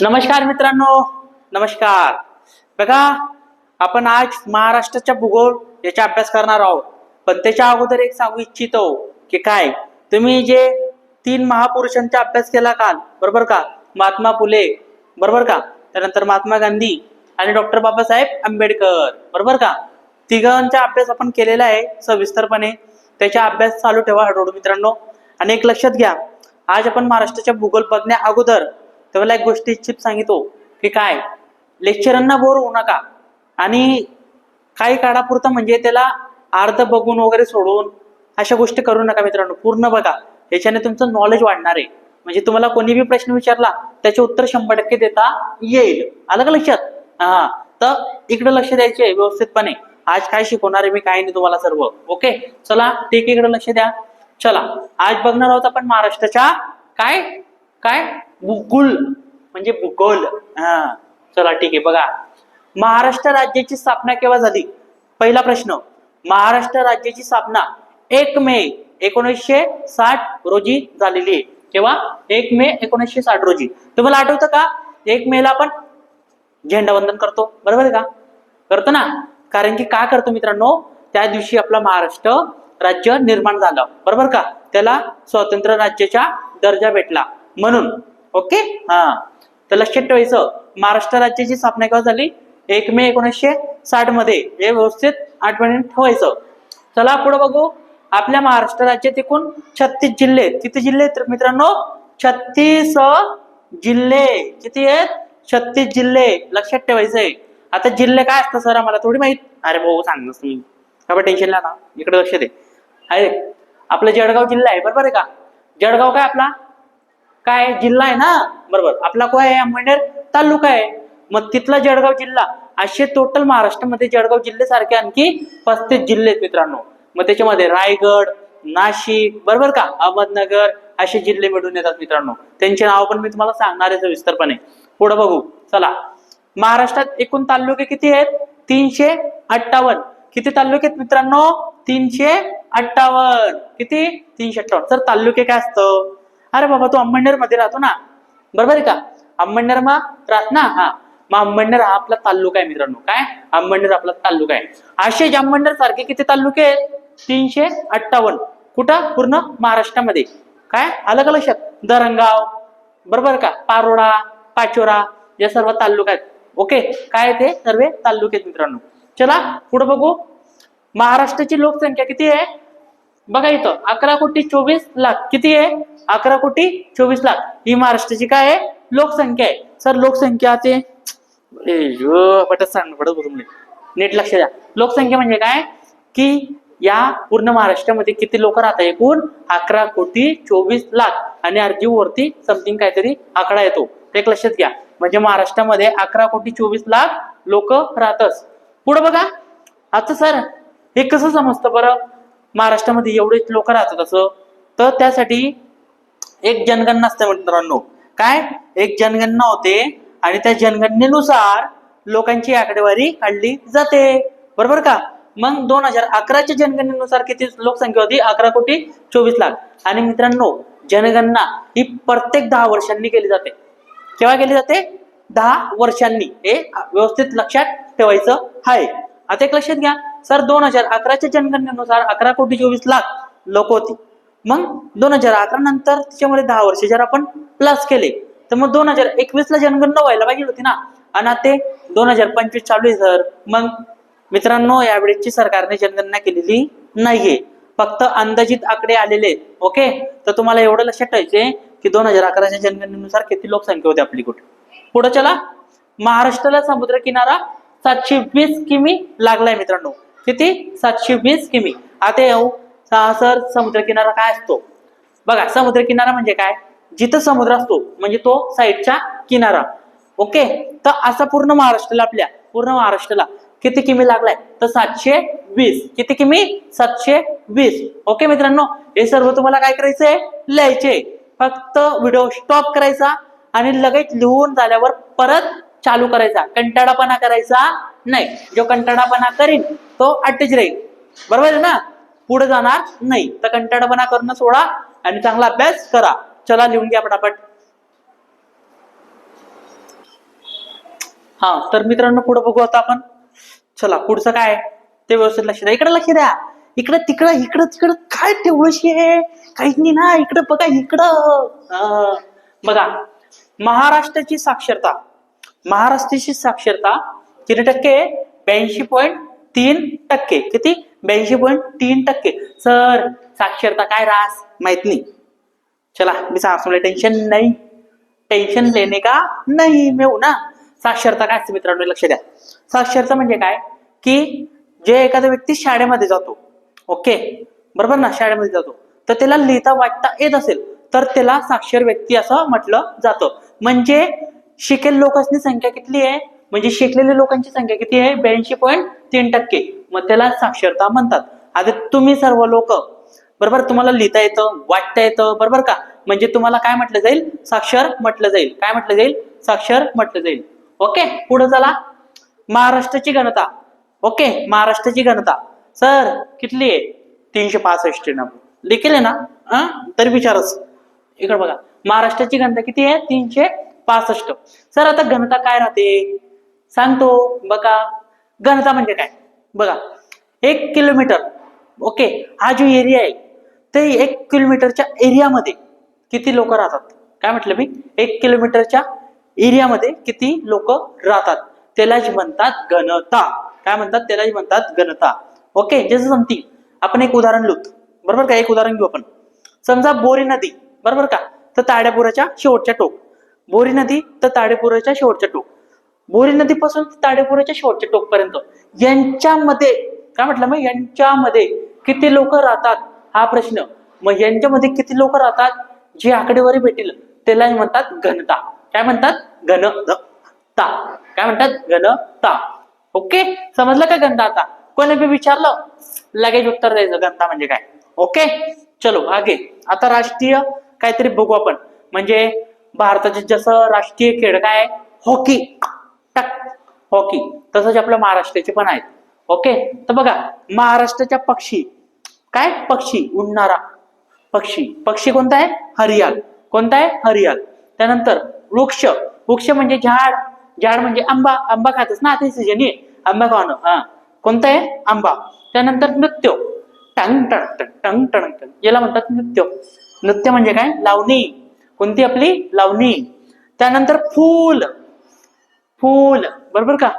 नमस्कार मित्रांनो. नमस्कार. बघा आपण आज महाराष्ट्राच्या भूगोल याचा अभ्यास करणार आहोत. पण त्याच्या अगोदर एक सांगू इच्छितो की काय? तुम्ही जे तीन महापुरुषांचा अभ्यास केला काल बरोबर का? महात्मा फुले बरोबर का? त्यानंतर महात्मा गांधी आणि डॉक्टर बाबासाहेब आंबेडकर बरोबर का? तिघांचा अभ्यास आपण केलेला आहे सविस्तरपणे. त्याचा अभ्यास चालू ठेवा हळूहळू मित्रांनो. आणि एक लक्षात घ्या आज आपण महाराष्ट्राच्या भूगोल बघण्या अगोदर त्यावेळेला एक गोष्टी चिप सांगितो की काय? लेक्चरांना बोर होऊ नका. आणि काही काळापुरतं म्हणजे त्याला अर्ध बघून वगैरे सोडून अशा गोष्टी करू नका मित्रांनो पूर्ण बघा. याच्याने तुमचं नॉलेज वाढणार आहे. म्हणजे तुम्हाला कोणी बी प्रश्न विचारला त्याचे उत्तर शंभर टक्के देता येईल. आलं का लक्षात? हा. तर इकडे लक्ष द्यायचे व्यवस्थितपणे. आज काय शिकवणार आहे मी काय नाही तुम्हाला सर्व. ओके? चला ठीक इकडे लक्ष द्या. चला. आज बघणार आहोत आपण महाराष्ट्राच्या काय? काय? भूगोल म्हणजे भूगोल हा. चला ठीक आहे बघा. महाराष्ट्र राज्याची स्थापना केव्हा झाली? पहिला प्रश्न. महाराष्ट्र राज्याची स्थापना एक मे एकोणीसशे साठ रोजी झालेली आहे. केव्हा? एक मे एकोणीसशे साठ रोजी. तुम्हाला आठवतं का? एक मेला आपण झेंडावंदन करतो. बरोबर आहे का? करतो ना? कारण की का करतो मित्रांनो? त्या दिवशी आपला महाराष्ट्र राज्य निर्माण झालं. बरोबर का? त्याला स्वतंत्र राज्याचा दर्जा भेटला. म्हणून ओके? हा. तर लक्षात ठेवायचं महाराष्ट्र राज्याची स्थापना केव्हा झाली? एक मे एकोणीसशे साठमध्ये. हे व्यवस्थित आठवणी ठेवायचं. चला पुढे बघू. आपल्या महाराष्ट्र राज्यात एकूण छत्तीस जिल्हे किती जिल्हे मित्रांनो? छत्तीस जिल्हे. किती आहेत? छत्तीस जिल्हे. लक्षात ठेवायचंय. आता जिल्हे काय असतात सर आम्हाला? थोडी माहीत? अरे भाऊ सांग तुम्ही का टेन्शन ना इकडे लक्ष दे. अरे आपला जळगाव जिल्हा आहे. बरोबर आहे का? जळगाव काय आपला? काय जिल्हा आहे ना? बरोबर. आपला काय आहे? अंबनेर तालुका आहे. मग तिथला जळगाव जिल्हा असे टोटल महाराष्ट्रामध्ये जळगाव जिल्ह्यासारखे आणखी पस्तीस जिल्हे आहेत मित्रांनो. मग त्याच्यामध्ये रायगड नाशिक बरोबर का? अहमदनगर असे जिल्हे मिळून येतात मित्रांनो. त्यांचे नाव पण मी तुम्हाला सांगणार आहे सविस्तरपणे. पुढे बघू. चला. महाराष्ट्रात एकूण तालुके किती आहेत? तीनशे अठ्ठावन्न. किती तालुके आहेत मित्रांनो? तीनशे अठ्ठावन्न. किती? तीनशे अठ्ठावन्न. सर तालुके काय असतं? अरे बाबा तू अंबनेरमध्ये राहतो ना. बरोबर आहे का? अंबनेर मा राहत ना? हा. मग अंबनेर हा आपला तालुका आहे मित्रांनो. काय? अंबनेर आपला तालुका आहे. असे अंबनेर सारखे किती तालुके आहेत? तीनशे अठ्ठावन्न. कुठं? पूर्ण महाराष्ट्रामध्ये. काय? आलं का लक्षात? दरंगाव. बरोबर का? पारोडा पाचोरा या सर्व तालुका आहेत. ओके? काय ते सर्व तालुके आहेत मित्रांनो. चला पुढे बघू. महाराष्ट्राची लोकसंख्या किती आहे? बघा इथं अकरा कोटी चोवीस लाख. किती आहे? अकरा कोटी चोवीस लाख. ही महाराष्ट्राची काय आहे? लोकसंख्या आहे. सर लोकसंख्या ते ए, सांग पटत म्हणजे. नीट लक्ष द्या. लोकसंख्या म्हणजे काय? की या पूर्ण महाराष्ट्रामध्ये किती लोक राहतात एकूण? अकरा कोटी चोवीस लाख. आणि अर्जीव वरती समथिंग काहीतरी आकडा येतो. ते एक लक्षात घ्या. म्हणजे महाराष्ट्रामध्ये अकरा कोटी चोवीस लाख लोक राहतच. पुढे बघा. आता सर हे कसं समजतं बरं? महाराष्ट्रामध्ये एवढेच लोक राहतात असं. तर त्यासाठी एक जनगणना असते मित्रांनो. काय? एक जनगणना होते आणि त्या जनगणनेनुसार लोकांची आकडेवारी काढली जाते. बरोबर का? मग दोन हजार अकराच्या जनगणनेनुसार किती लोकसंख्या होती? अकरा कोटी चोवीस लाख. आणि मित्रांनो जनगणना ही प्रत्येक दहा वर्षांनी केली जाते. केव्हा केली जाते? दहा वर्षांनी. हे व्यवस्थित लक्षात ठेवायचं आहे. आता एक लक्षात घ्या. सर दोन हजार अकराच्या जनगणनेनुसार अकरा कोटी चोवीस लाख लोक होती. मग दोन हजार अकरा नंतर त्याच्यामध्ये दहा वर्ष जर आपण प्लस केले तर मग दोन हजार एकवीस ला जनगणना व्हायला पाहिजे होती ना. आणि ते दोन हजार पंचवीस चालू आहे सर. मग मित्रांनो यावेळेसची सरकारने जनगणना केलेली नाहीये. फक्त अंदाजित आकडे आलेले ओके? तर तुम्हाला एवढं लक्षात ठेवायचे की दोन हजार अकराच्या जनगणनेनुसार किती लोकसंख्या होती आपली कुठे? पुढे चला. महाराष्ट्राला समुद्र किनारा सातशे वीस किमी लागलाय मित्रांनो. किती? सातशे वीस किमी. आता येऊ. सहासर सर समुद्र किनारा काय असतो? बघा समुद्र किनारा म्हणजे काय? जिथं समुद्र असतो म्हणजे तो साईडचा किनारा. ओके? तर असा पूर्ण महाराष्ट्राला आपल्या पूर्ण महाराष्ट्राला किती किमी लागलाय? तर सातशे वीस. किती किमी? सातशे वीस. ओके मित्रांनो? हे सर्व तुम्हाला काय करायचंय? लिहायचे फक्त व्हिडिओ स्टॉप करायचा आणि लगेच लिहून झाल्यावर परत चालू करायचा. कंटाळापणा करायचा नाही. जो कंटाळापणा करेन तो अटॅच राहील. बरोबर आहे ना? पुढे जाणार नाही. तर कंटाळापणा करणं सोडा आणि चांगला अभ्यास करा. चला लिहून घ्या पटापट. हा तर मित्रांनो पुढे बघू आता आपण. चला पुढचं काय? ते व्यवस्थित लक्ष द्या. इकडे लक्ष द्या. इकडे तिकडं इकडं तिकडं काय तेवढंशी आहे काहीच नाही ना. इकडं बघा इकडं. बघा महाराष्ट्राची साक्षरता. महाराष्ट्राची साक्षरता किती टक्के? ब्याऐंशी पॉईंट तीन टक्के. किती? ब्याऐंशी पॉईंट तीन टक्के. सर साक्षरता काय रास? माहीत नाही. चला मी सांगतो टेन्शन नाही. टेन्शन लेणे का? नाही मिळू ना. साक्षरता काय असते मित्रांनो लक्ष द्या. साक्षरता म्हणजे काय? की जे एखादा व्यक्ती शाळेमध्ये जातो ओके? बरोबर ना? शाळेमध्ये जातो. तर त्याला लिहिता वाचता येत असेल तर त्याला साक्षर व्यक्ती असं म्हटलं जातं. म्हणजे शिकेल लोकांची संख्या किती आहे? म्हणजे शिकलेल्या लोकांची संख्या किती आहे? ब्याऐंशी पॉईंट तीन टक्के. मग त्याला साक्षरता म्हणतात. आता तुम्ही सर्व लोक बरोबर? तुम्हाला लिहिता येतं वाटता येतं बरोबर का? म्हणजे तुम्हाला काय म्हटलं जाईल? साक्षर म्हटलं जाईल. काय म्हटलं जाईल? साक्षर म्हटलं जाईल. ओके? पुढे चला. महाराष्ट्राची गणता ओके? महाराष्ट्राची गणता सर कितली आहे? तीनशे पासष्ट ना. लिखेल आहे ना? हा? तरी विचारच. इकडे बघा. महाराष्ट्राची गणता किती आहे? तीनशे पासष्ट. सर आता घनता काय राहते? सांगतो बघा. घनता म्हणजे काय? बघा. एक किलोमीटर. ओके. हा जो एरिया आहे ते एक किलोमीटरच्या एरियामध्ये किती लोक राहतात? काय म्हटलं मी? एक किलोमीटरच्या एरियामध्ये किती लोक राहतात? त्यालाच म्हणतात घनता. काय म्हणतात? त्यालाच म्हणतात घनता. ओके. जसं समती. आपण एक उदाहरण लिहू. बरोबर का? एक उदाहरण घेऊ आपण. समजा बोरी नदी. बरोबर का? तर ताड्यापुराच्या शेवटच्या टोक. बोरी नदी तर ताडेपुराच्या शेवटच्या टोक. बोरी नदीपासून ताडेपुराच्या शेवटच्या टोकपर्यंत. यांच्यामध्ये काय म्हटलं मग? यांच्यामध्ये किती लोक राहतात? हा प्रश्न. मग यांच्यामध्ये किती लोक राहतात? जी आकडेवारी भेटेल त्याला म्हणतात घनता. काय म्हणतात? घनता. काय म्हणतात? घनता. ओके? समजलं का गंधा आता? कोणी बी विचारलं? लगेच उत्तर द्यायचं. गंधा म्हणजे काय? ओके? चलो आगे आता राष्ट्रीय काहीतरी बघू आपण. म्हणजे भारताचे जसं राष्ट्रीय खेळ काय? आहे? हॉकी. टक. हॉकी. तसंच आपल्या महाराष्ट्राचे पण आहेत. ओके? तर बघा महाराष्ट्राच्या पक्षी. काय? पक्षी. उडणारा पक्षी. पक्षी कोणता आहे? हरियाल. कोणता आहे? हरियाल. त्यानंतर वृक्ष. वृक्ष म्हणजे झाड. झाड म्हणजे आंबा. आंबा खातच ना आता सीजन आहे आंबा खाणं हा. कोणता आहे? आंबा. त्यानंतर नृत्य. टंग टंग टंग टंग टंग टंग. याला म्हणतात नृत्य. नृत्य म्हणजे काय? लावणी. कोणती आपली? लावणी. त्यानंतर फूल. फूल. बरोबर का?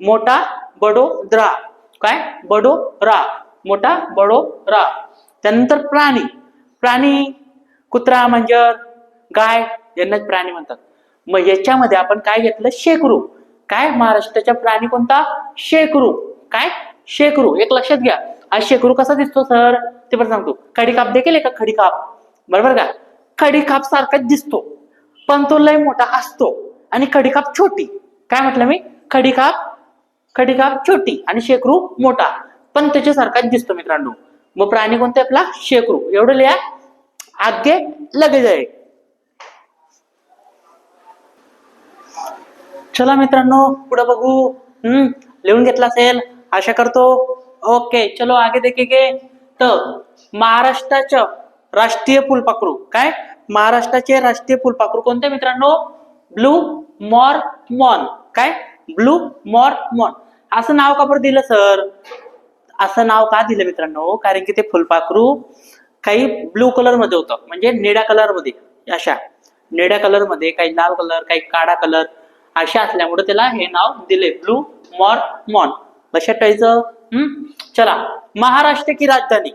मोठा बडोद्रा. काय? बडोरा मोठा बडोरा त्यानंतर प्राणी. प्राणी. कुत्रा मांजर गाय यांनाच प्राणी म्हणतात. मग याच्यामध्ये आपण काय घेतलं? शेकरू. काय? महाराष्ट्राचा प्राणी कोणता? शेकरू. काय? शेकरू. एक लक्षात घ्या. आज शेकरू कसा दिसतो सर? ते पण सांगतो. खडीकाप देखील एका का खडीकाप. बरोबर का? खडीकाप सारखाच दिसतो. पण तो लय मोठा असतो. आणि खडीकाप छोटी. काय म्हटलं मी? खडीकाप खडीकाप छोटी आणि शेकरू मोठा. पण त्याच्यासारखाच दिसतो मित्रांनो. मग प्राणी कोणता आपला? शेकरू एवढं लिहा. आगे लगेच आहे. चला मित्रांनो पुढे बघू. हम्म लिहून घेतला असेल. आशा करतो. ओके चलो आगे देखेगे तर महाराष्ट्राचं राष्ट्रीय फुलपाखरू. काय? महाराष्ट्राचे राष्ट्रीय फुलपाखरू कोणते मित्रांनो? ब्लू मॉर मॉन काय? ब्लू मॉर मॉन असं नाव का बरं दिलं सर? असं नाव का दिलं मित्रांनो? कारण की ते फुलपाखरू काही ब्लू कलरमध्ये होतं. म्हणजे निळ्या कलरमध्ये अशा. निळ्या कलरमध्ये काही लाल कलर काही काळा कलर अशा असल्यामुळे त्याला हे नाव दिले ब्लू मॉर मॉन लक्षात ठेवायचं? हम्म चला. महाराष्ट्र की राजधानी.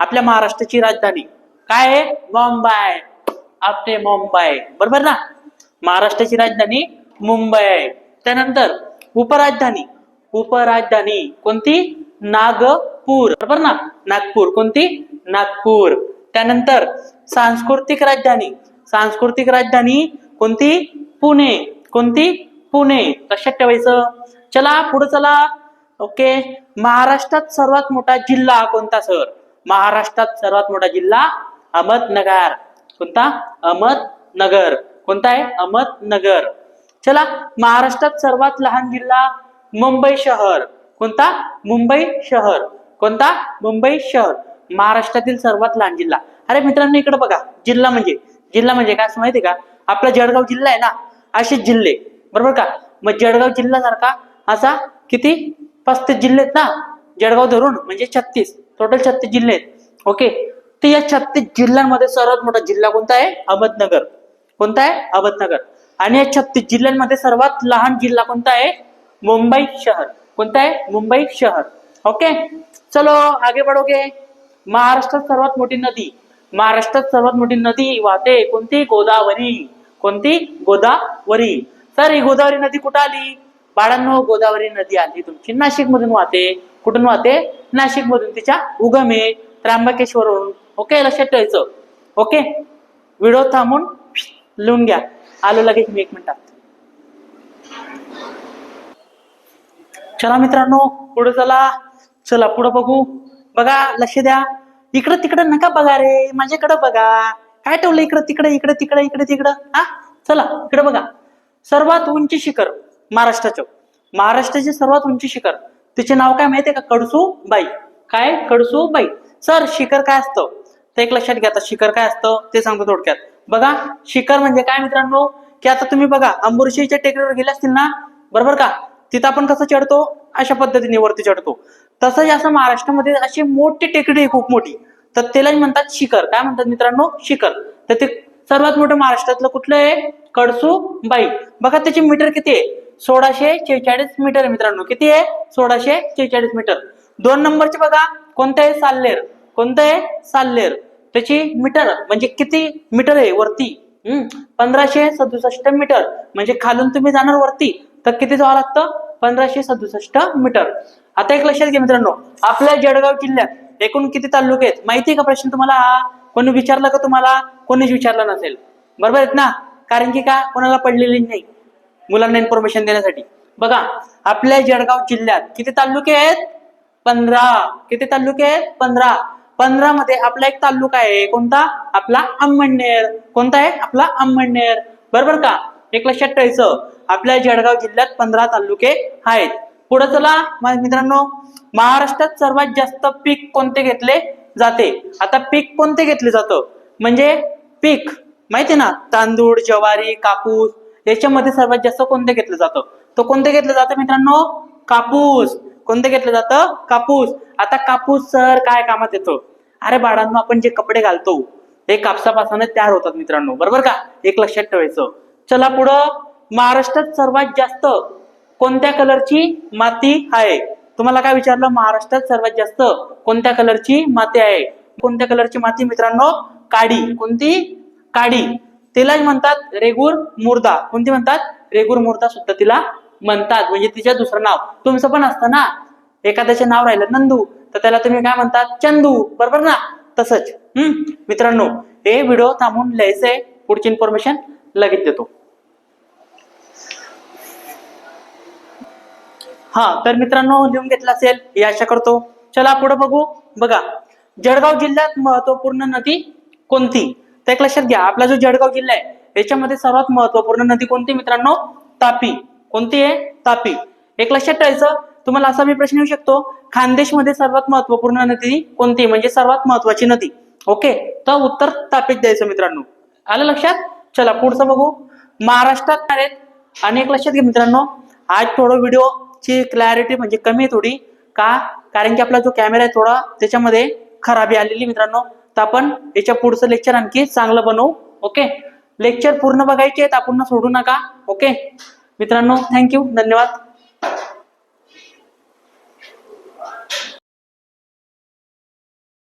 आपल्या महाराष्ट्राची राजधानी. काय आहे? बॉम्बाय आपले मुंबई. बरोबर ना? महाराष्ट्राची राजधानी मुंबई आहे. त्यानंतर उपराजधानी. उपराजधानी कोणती? नागपूर. बरोबर ना? नागपूर. कोणती? नागपूर. त्यानंतर सांस्कृतिक राजधानी. सांस्कृतिक राजधानी कोणती? पुणे. कोणती? पुणे. लक्षात ठेवायचं. चला पुढे चला. ओके. महाराष्ट्रात सर्वात मोठा जिल्हा कोणता सर? महाराष्ट्रात सर्वात मोठा जिल्हा अहमदनगर. कोणता? अहमदनगर कोणता आहे? अहमदनगर चला महाराष्ट्रात सर्वात लहान जिल्हा मुंबई शहर. कोणता? मुंबई शहर. कोणता? मुंबई शहर. महाराष्ट्रातील सर्वात लहान जिल्हा. अरे मित्रांनो इकडे बघा. जिल्हा म्हणजे? जिल्हा म्हणजे काय असं माहिती का? आपला जळगाव जिल्हा आहे ना? असे जिल्हे. बरोबर का? मग जळगाव जिल्ह्यासारखा असा किती? पस्तीस जिल्हे आहेत ना? जळगाव धरून म्हणजे छत्तीस. टोटल छत्तीस जिल्हे आहेत. ओके तर या छत्तीस जिल्ह्यांमध्ये सर्वात मोठा जिल्हा कोणता आहे? अहमदनगर. कोणता आहे? अहमदनगर. आणि या छत्तीस जिल्ह्यांमध्ये सर्वात लहान जिल्हा कोणता आहे? मुंबई शहर. कोणता आहे? मुंबई शहर. ओके? चलो आगे बढ़ोगे. महाराष्ट्रात सर्वात मोठी नदी. महाराष्ट्रात सर्वात मोठी नदी वाहते कोणती? गोदावरी. कोणती? गोदावरी. सर ही गोदावरी नदी कुठं आली? बाळांनो गोदावरी नदी आली तुमची नाशिक मधून वाहते. कुठून वाहते? नाशिक मधून तिच्या उगम आहे त्र्यंबकेश्वरवरून ओके लक्षात ठेवायचं. ओके? व्हिडिओ थांबून लिहून घ्या. आलो लगेच मी एक मिनिटात. चला मित्रांनो पुढे चला. चला पुढे बघू. बघा लक्ष द्या. इकडं तिकडं नका बघा रे. माझ्याकडे बघा. काय ठेवलं इकडं तिकडे इकडे तिकडे इकडे तिकडं? हा? चला इकडे बघा. सर्वात उंची शिखर महाराष्ट्राचं महाराष्ट्राचे सर्वात उंची शिखर. तिचे नाव काय माहितीये का? कडसू बाई काय? कडसू बाई सर शिखर काय असतं? तर एक लक्षात घ्या आता शिखर काय असतं ते सांगतो थोडक्यात. बघा शिखर म्हणजे काय मित्रांनो? की आता तुम्ही बघा अंबुरशीच्या टेकडीवर गेले असतील ना? बरोबर का? तिथं आपण कसं चढतो? अशा पद्धतीने वरती चढतो. तसंच असं महाराष्ट्रामध्ये अशी मोठी टेकडी आहे खूप मोठी. तर त्याला म्हणतात शिखर. काय म्हणतात मित्रांनो? शिखर. तर ते सर्वात मोठं महाराष्ट्रातलं कुठलं आहे? कडसू बाई. बघा त्याची मीटर किती आहे? सोळाशे शेहेचाळीस मीटर आहे मित्रांनो. किती आहे? सोळाशे शेहेचाळीस मीटर. दोन नंबरचे बघा कोणतं आहे? साल्लेर. कोणतं आहे? साल्लेर. त्याची मीटर म्हणजे किती मीटर आहे वरती? हम्म. पंधराशे सदुसष्ट मीटर. म्हणजे खालून तुम्ही जाणार वरती तर किती जावं लागतं? पंधराशे सदुसष्ट मीटर. आता एक लक्षात घ्या मित्रांनो आपल्या जळगाव जिल्ह्यात एकूण किती तालुके आहेत? माहिती आहे का प्रश्न तुम्हाला? हा कोणी विचारला का तुम्हाला? कोणीच विचारला नसेल. बरोबर आहेत ना? कारण की का? कोणाला पडलेली नाही. मुलांना इन्फॉर्मेशन देण्यासाठी. बघा आपल्या जळगाव जिल्ह्यात किती तालुके आहेत? पंधरा. किती तालुके आहेत? पंधरा. पंधरा मध्ये आपला एक तालुका आहे. कोणता? आपला अंमळनेर. कोणता आहे? आपला अंमळनेर. बरोबर का? एक लक्षात ठेवायचं. आपल्या जळगाव जिल्ह्यात पंधरा तालुके आहेत. पुढे चला. माझ्या मित्रांनो महाराष्ट्रात सर्वात जास्त पीक कोणते घेतले जाते? आता पीक कोणते घेतले जातं? म्हणजे पीक. माहिती ना? तांदूळ ज्वारी कापूस याच्यामध्ये सर्वात जास्त कोणते घेतलं जातं? तो कोणते घेतलं जातं मित्रांनो? कापूस. कोणतं घेतलं जातं? कापूस. आता कापूस सर काय कामात येतो? अरे बाळांनो आपण जे कपडे घालतो हे कापसापासून तयार होतात मित्रांनो. बरोबर का? एक लक्षात ठेवायचं. चला पुढं. महाराष्ट्रात सर्वात जास्त कोणत्या कलरची माती आहे? तुम्हाला काय विचारलं? महाराष्ट्रात सर्वात जास्त कोणत्या कलरची माती आहे? कोणत्या कलरची माती मित्रांनो? काडी. कोणती? काडी. तिलाच म्हणतात रेगूर मुर्दा. कोणती म्हणतात? रेगूर मुर्दा सुद्धा तिला म्हणतात म्हणजे तिचं दुसरं नाव. तुमचं पण असतं ना? एखाद्याचे नाव राहिलं नंदू. तर त्याला तुम्ही काय म्हणतात? चंदू. बरोबर ना? तसंच. हम्म? मित्रांनो हे व्हिडिओ थांबून लिहायचंय. पुढची इन्फॉर्मेशन लगेच देतो. हा तर मित्रांनो लिहून घेतला असेल ही आशा करतो. चला पुढे बघू. बघा जळगाव जिल्ह्यात महत्त्वपूर्ण नदी कोणती? तर एक लक्षात घ्या आपला जो जळगाव जिल्हा आहे याच्यामध्ये सर्वात महत्त्वपूर्ण नदी कोणती मित्रांनो? तापी. कोणती आहे? तापी. एक लक्षात ठेवायचं तुम्हाला असा मी प्रश्न येऊ शकतो खानदेशमध्ये सर्वात महत्त्वपूर्ण नदी कोणती? म्हणजे सर्वात महत्वाची नदी. ओके? तर उत्तर तापीत द्यायचं मित्रांनो. आलं लक्षात? चला पुढचं बघू. महाराष्ट्रात आहेत. आणि एक लक्षात घ्या मित्रांनो आज थोडं व्हिडिओची क्लॅरिटी म्हणजे कमी आहे थोडी. का? कारण की आपला जो कॅमेरा आहे थोडा त्याच्यामध्ये खराबी आलेली मित्रांनो. तर आपण याच्या पुढचं लेक्चर आणखी चांगलं बनवू. ओके? लेक्चर पूर्ण बघायचे आहेत आपण सोडू नका. ओके? मित्रांनो थँक्यू धन्यवाद.